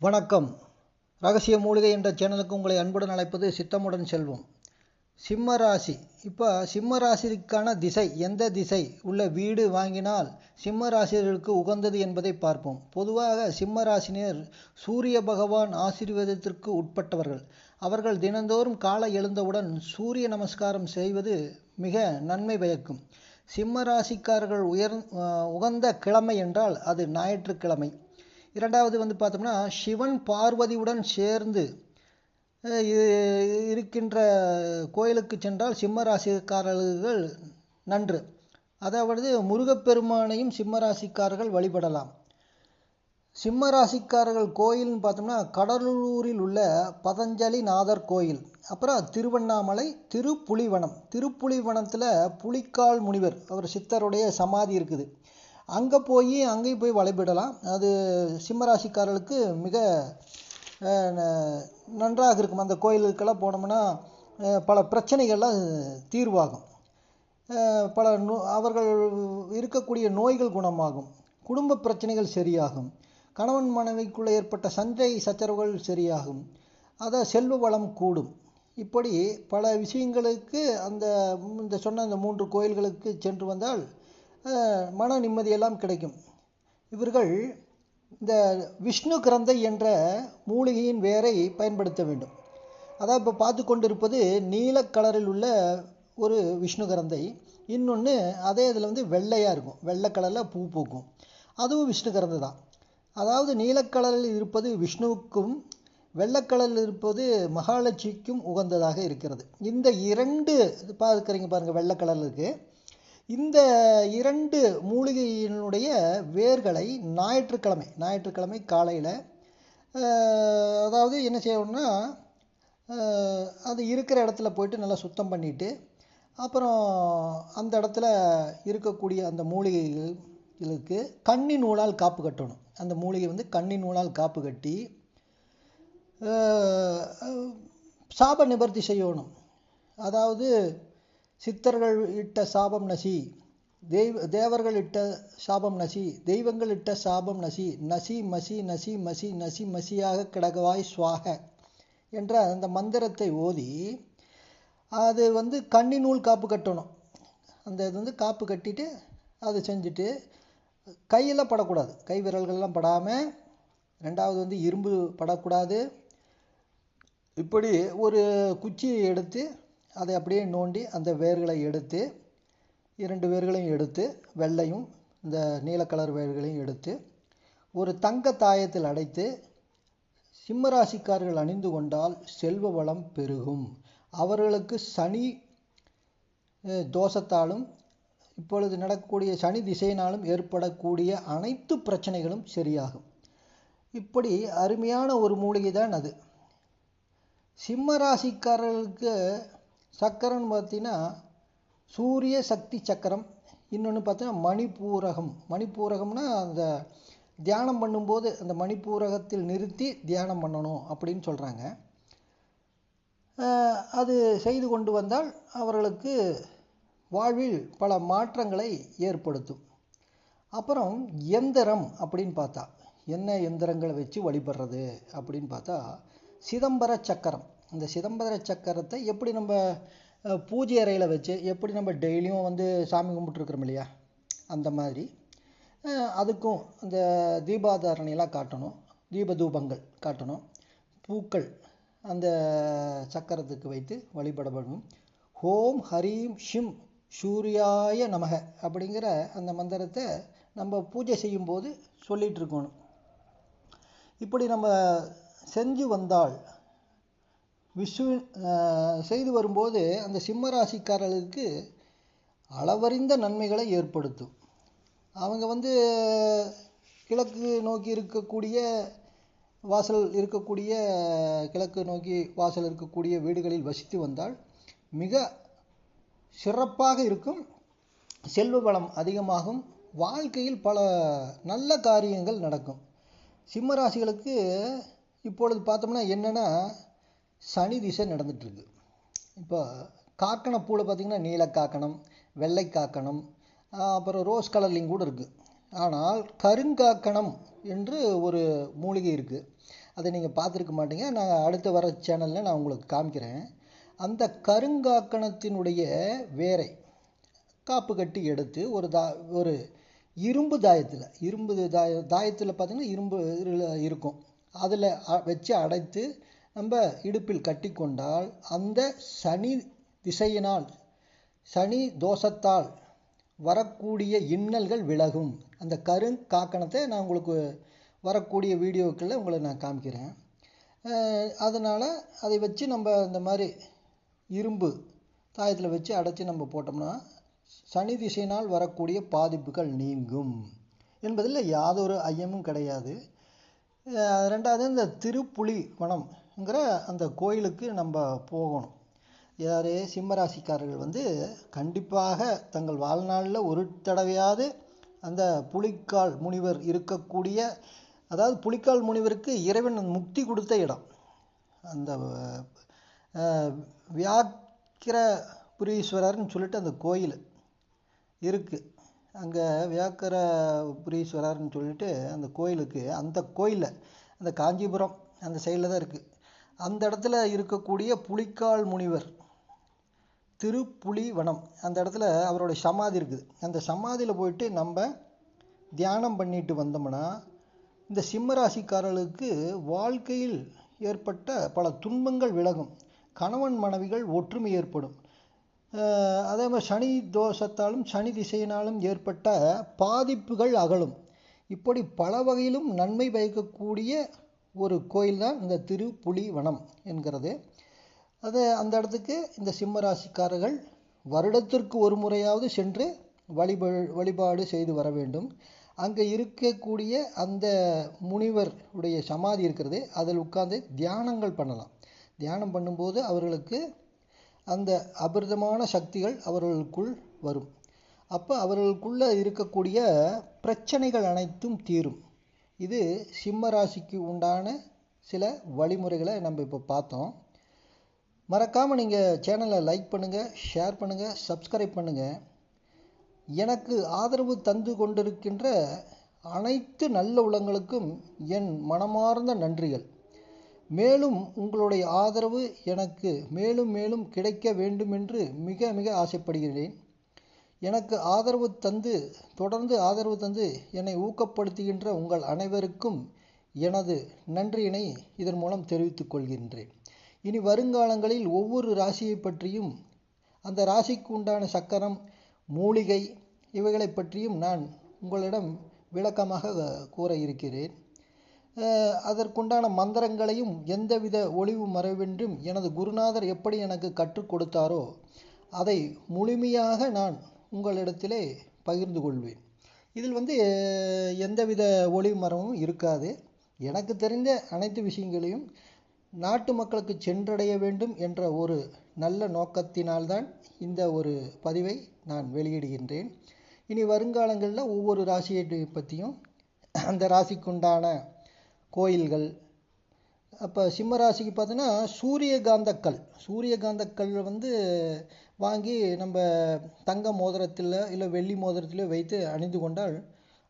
வணக்கம். ரகசிய மூலிகை என்ற சேனலுக்கு உங்களை அன்புடன் அழைப்பது சித்தமுடன் செல்வோம். சிம்ம ராசி. இப்போ சிம்ம ராசிக்கான திசை எந்த திசை? உள்ள வீடு வாங்கினால் சிம்ம ராசியர்களுக்கு உகந்தது என்பதை பார்ப்போம். பொதுவாக சிம்ம ராசினியர் சூரிய பகவான் ஆசீர்வாதத்திற்கு உட்பட்டவர்கள். அவர்கள் தினந்தோறும் காலை எழுந்தவுடன் சூரிய நமஸ்காரம் செய்வது மிக நன்மை பயக்கும். சிம்ம ராசிக்காரர்கள் உயர் உகந்த கிழமை என்றால் அது ஞாயிற்றுக்கிழமை. இரண்டாவது வந்து பார்த்தோம்னா சிவன் பார்வதியுடன் சேர்ந்து இருக்கின்ற கோயிலுக்கு சென்றால் சிம்மராசிக்காரர்கள் நன்று. அதாவது முருகப்பெருமானையும் சிம்மராசிக்காரர்கள் வழிபடலாம். சிம்மராசிக்காரர்கள் கோயில்னு பார்த்தோம்னா கடலூரில் உள்ள பதஞ்சலி நாதர் கோயில். அப்புறம் திருவண்ணாமலை திருப்புலிவனம். திருப்புலிவனத்தில் புலிக்கால் முனிவர் அவர் சித்தருடைய சமாதி இருக்குது. அங்கே போய் அங்கேயும் போய் வழிபடலாம். அது சிம்மராசிக்காரர்களுக்கு மிக நன்றாக இருக்கும். அந்த கோயிலுக்கெல்லாம் போனோம்னா பல பிரச்சனைகள்லாம் தீர்வாகும். பல நோ அவர்கள் இருக்கக்கூடிய நோய்கள் குணமாகும். குடும்ப பிரச்சனைகள் சரியாகும். கணவன் மனைவிக்குள்ளே ஏற்பட்ட சண்டை சச்சரவுகள் சரியாகும். அதை செல்வ வளம் கூடும். இப்படி பல விஷயங்களுக்கு அந்த இந்த சொன்ன அந்த மூன்று கோயில்களுக்கு சென்று வந்தால் மன நிம்மதியெல்லாம் கிடைக்கும். இவர்கள் இந்த விஷ்ணு கிரந்தை என்ற மூலிகையின் வேரை பயன்படுத்த வேண்டும். அதாவது இப்போ பார்த்து கொண்டிருப்பது நீல கலரில் உள்ள ஒரு விஷ்ணு கிரந்தை. இன்னொன்று அதே இதில் வந்து வெள்ளையாக இருக்கும். வெள்ளை கலரில் பூ பூக்கும். அதுவும் விஷ்ணு கிரந்தை தான். அதாவது நீலக்கலரில் இருப்பது விஷ்ணுவுக்கும் வெள்ளக்கலரில் இருப்பது மகாலட்சுமிக்கும் உகந்ததாக இருக்கிறது. இந்த இரண்டு பார்க்குறீங்க பாருங்கள் வெள்ளை கலரில் இருக்குது இந்த இரண்டு மூலிகையினுடைய வேர்களை ஞாயிற்றுக்கிழமை ஞாயிற்றுக்கிழமை காலையில் அதாவது என்ன செய்யணும்னா அது இருக்கிற இடத்துல போயிட்டு நல்லா சுத்தம் பண்ணிவிட்டு அப்புறம் அந்த இடத்துல இருக்கக்கூடிய அந்த மூலிகைகளுக்கு கன்னி நூலால் காப்பு கட்டணும். அந்த மூலிகை வந்து கன்னி நூலால் காப்பு கட்டி சாப நிவர்த்தி செய்யணும். அதாவது சித்தர்கள் இட்ட சாபம் நசி தெய்வ தேவர்கள் இட்ட சாபம் நசி தெய்வங்கள் இட்ட சாபம் நசி நசி மசி நசி மசி நசி மசியாக கிடகவாய் சுவாக என்ற அந்த மந்திரத்தை ஓதி அது வந்து கன்னி நூல் காப்பு கட்டணும். அந்த இது வந்து காப்பு கட்டிட்டு அதை செஞ்சுட்டு கையில் படக்கூடாது. கை விரல்கள்லாம் படாமல் ரெண்டாவது வந்து இரும்பு படக்கூடாது. இப்படி ஒரு குச்சியை எடுத்து அதை அப்படியே நோண்டி அந்த வேர்களை எடுத்து இரண்டு வேர்களையும் எடுத்து வெள்ளையும் இந்த நீல கலர் வேர்களையும் எடுத்து ஒரு தங்க தாயத்தில் அடைத்து சிம்மராசிக்காரர்கள் அணிந்து கொண்டால் செல்வ வளம் பெருகும். அவர்களுக்கு சனி தோஷத்தாலும் இப்பொழுது நடக்கக்கூடிய சனி திசையினாலும் ஏற்படக்கூடிய அனைத்து பிரச்சனைகளும் சரியாகும். இப்படி அருமையான ஒரு மூலிகை தான் அது. சிம்ம ராசிக்காரர்களுக்கு சக்கரம்னு பார்த்தீங்கன்னா சூரிய சக்தி சக்கரம். இன்னொன்று பார்த்தீங்கன்னா மணிப்பூரகம். மணிப்பூரகம்னா அந்த தியானம் பண்ணும்போது அந்த மணிப்பூரகத்தில் நிறுத்தி தியானம் பண்ணணும் அப்படின்னு சொல்கிறாங்க அது செய்து கொண்டு வந்தால் அவர்களுக்கு வாழ்வில் பல மாற்றங்களை ஏற்படுத்தும். அப்புறம் எந்திரம் அப்படின்னு பார்த்தா என்ன எந்திரங்களை வச்சு வழிபடுறது அப்படின்னு பார்த்தா சிதம்பர சக்கரம். இந்த சிதம்பர சக்கரத்தை எப்படி நம்ம பூஜை அறையில் வச்சு எப்படி நம்ம டெய்லியும் வந்து சாமி கும்பிட்டுருக்குறோம் இல்லையா? அந்த மாதிரி. அதுக்கும் அந்த தீபாதாரணையெல்லாம் காட்டணும். தீப தூபங்கள் காட்டணும். பூக்கள் அந்த சக்கரத்துக்கு வைத்து வழிபடப்படும். ஹோம் ஹரீம் ஷிம் சூர்யாய நமக அப்படிங்கிற அந்த மந்திரத்தை நம்ம பூஜை செய்யும்போது சொல்லிகிட்டு இருக்கணும் இப்படி நம்ம செஞ்சு வந்தால் விஷ்ணு செய்து வரும்போது அந்த சிம்ம ராசிக்காரர்களுக்கு அளவறிந்த நன்மைகளை ஏற்படுத்தும். அவங்க வந்து கிழக்கு நோக்கி இருக்கக்கூடிய வாசல் இருக்கக்கூடிய கிழக்கு நோக்கி வாசல் இருக்கக்கூடிய வீடுகளில் வசித்து வந்தால் மிக சிறப்பாக இருக்கும். செல்வ வளம் அதிகமாகும். வாழ்க்கையில் பல நல்ல காரியங்கள் நடக்கும். சிம்ம ராசிகளுக்கு இப்பொழுது பார்த்தோம்னா என்னென்னா சனி திசை நடந்துட்டுருக்கு. இப்போ காக்கண பூவில் பார்த்திங்கன்னா நீல காக்கணம் வெள்ளை காக்கணம் அப்புறம் ரோஸ் கலர்லேயும் கூட இருக்குது ஆனால் கருங்காக்கணம் என்று ஒரு மூலிகை இருக்குது அதை நீங்கள் பார்த்துருக்க மாட்டீங்க. நான் அடுத்த வர சேனலில் நான் உங்களுக்கு காமிக்கிறேன். அந்த கருங்காக்கணத்தினுடைய வேரை காப்பு கட்டி எடுத்து ஒரு தா ஒரு இரும்பு தாயத்தில் இரும்பு தாய தாயத்தில் பார்த்திங்கன்னா இரும்பு இருக்கும். அதில் வச்சு அடைத்து நம்ம இடுப்பில் கட்டி கொண்டால் அந்த சனி திசையினால் சனி தோஷத்தால் வரக்கூடிய இன்னல்கள் விலகும். அந்த கருங்காக்கணத்தை நான் உங்களுக்கு வரக்கூடிய வீடியோக்களில் உங்களை நான் காமிக்கிறேன். அதனால் அதை வச்சு நம்ம இந்த மாதிரி இரும்பு தாயத்தில் வச்சு அடைச்சி நம்ம போட்டோம்னா சனி திசையினால் வரக்கூடிய பாதிப்புகள் நீங்கும். என்பதில் யாதொரு ஐயமும் கிடையாது. ரெண்டாவது இந்த திருப்புலி வனம். ங்கிற அந்த கோயிலுக்கு நம்ம போகணும். யார்? சிம்மராசிக்காரர்கள் வந்து கண்டிப்பாக தங்கள் வாழ்நாளில் ஒரு தடவையாவது அந்த புலிக்கால் முனிவர் இருக்கக்கூடிய அதாவது புலிக்கால் முனிவருக்கு இறைவன் முக்தி கொடுத்த இடம். அந்த வியாக்கிர புரீஸ்வரர்னு சொல்லிட்டு அந்த கோயில் இருக்குது அங்கே வியாக்கரபுரீஸ்வரர்னு சொல்லிட்டு அந்த கோயிலுக்கு அந்த கோயிலில் அந்த காஞ்சிபுரம் அந்த சைடில் தான் இருக்குது அந்த இடத்துல இருக்கக்கூடிய புலிக்கால் முனிவர் திருப்புலிவனம். அந்த இடத்துல அவரோட சமாதி இருக்குது. அந்த சமாதியில் போயிட்டு நம்ம தியானம் பண்ணிட்டு வந்தோம்னா இந்த சிம்மராசிக்காரர்களுக்கு வாழ்க்கையில் ஏற்பட்ட பல துன்பங்கள் விலகும். கணவன் மனைவிகள் ஒற்றுமை ஏற்படும். அதே மாதிரி சனி தோஷத்தாலும் சனி திசையினாலும் ஏற்பட்ட பாதிப்புகள் அகலும். இப்படி பல வகையிலும் நன்மை பயக்கக்கூடிய ஒரு கோயில் தான் இந்த திருப்புலிவனம் என்கிறது. அது அந்த இடத்துக்கு இந்த சிம்ம ராசிக்காரர்கள் வருடத்திற்கு ஒரு முறையாவது சென்று வழிப வழிபாடு செய்து வர வேண்டும். அங்கே இருக்கக்கூடிய அந்த முனிவர் உடைய சமாதி இருக்கிறது. அதில் உட்கார்ந்து தியானங்கள் பண்ணலாம். தியானம் பண்ணும்போது அவர்களுக்கு அந்த அபிர்தமான சக்திகள் அவர்களுக்குள் வரும். அப்போ அவர்களுக்குள்ளே இருக்கக்கூடிய பிரச்சனைகள் அனைத்தும் தீரும். இது சிம்ம ராசிக்கு உண்டான சில வழிமுறைகளை நம்ம இப்போ பார்த்தோம். மறக்காமல் நீங்கள் சேனலை லைக் பண்ணுங்கள் ஷேர் பண்ணுங்கள் சப்ஸ்கிரைப் பண்ணுங்கள் எனக்கு ஆதரவு தந்து கொண்டிருக்கின்ற அனைத்து நல்ல உள்ளங்களுக்கும் என் மனமார்ந்த நன்றிகள். மேலும் உங்களுடைய ஆதரவு எனக்கு மேலும் மேலும் கிடைக்க வேண்டுமென்று மிக மிக ஆசைப்படுகிறேன். எனக்கு ஆதரவு தந்து தொடர்ந்து ஆதரவு தந்து என்னை ஊக்கப்படுத்துகின்ற உங்கள் அனைவருக்கும் எனது நன்றியினை இதன் மூலம் தெரிவித்துக் கொள்கின்றேன். இனி வருங்காலங்களில் ஒவ்வொரு ராசியை பற்றியும் அந்த ராசிக்கு உண்டான சக்கரம் மூலிகை இவைகளை பற்றியும் நான் உங்களிடம் விளக்கமாக கூற இருக்கிறேன். அதற்குண்டான மந்திரங்களையும் எந்தவித ஒளிவு மறைவின்றும் எனது குருநாதர் எப்படி எனக்கு கற்றுக் கொடுத்தாரோ அதை முழுமையாக நான் உங்களிடத்திலே பகிர்ந்து கொள்வேன். இதில் வந்து எந்தவித ஒளி மரமும் இருக்காது. எனக்கு தெரிந்த அனைத்து விஷயங்களையும் நாட்டு மக்களுக்கு சென்றடைய வேண்டும் என்ற ஒரு நல்ல நோக்கத்தினால்தான் இந்த ஒரு பதிவை நான் வெளியிடுகின்றேன். இனி வருங்காலங்களில் ஒவ்வொரு ராசியை பற்றியும் அந்த ராசிக்குண்டான கோயில்கள் அப்போ சிம்ம ராசிக்கு பார்த்தோன்னா சூரியகாந்தக்கல். சூரியகாந்தக்கல் வந்து வாங்கி நம்ம தங்க மோதிரத்தில் இல்லை வெள்ளி மோதிரத்திலோ வைத்து அணிந்து கொண்டால்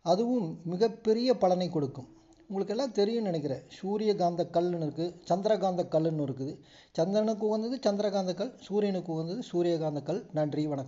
அதுவும் மிகப்பெரிய பலனை கொடுக்கும். உங்களுக்கு எல்லாம் தெரியும்னு நினைக்கிறேன். சூரியகாந்த கல்லுன்னு இருக்குது சந்திரகாந்த கல்லுன்னு இருக்குது. சந்திரனுக்கு உகந்தது சந்திரகாந்த கல் சூரியனுக்கு உகந்தது சூரியகாந்த கல். நன்றி வணக்கம்.